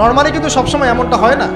Normally কিন্তু সবসময় এমনটা হয় না।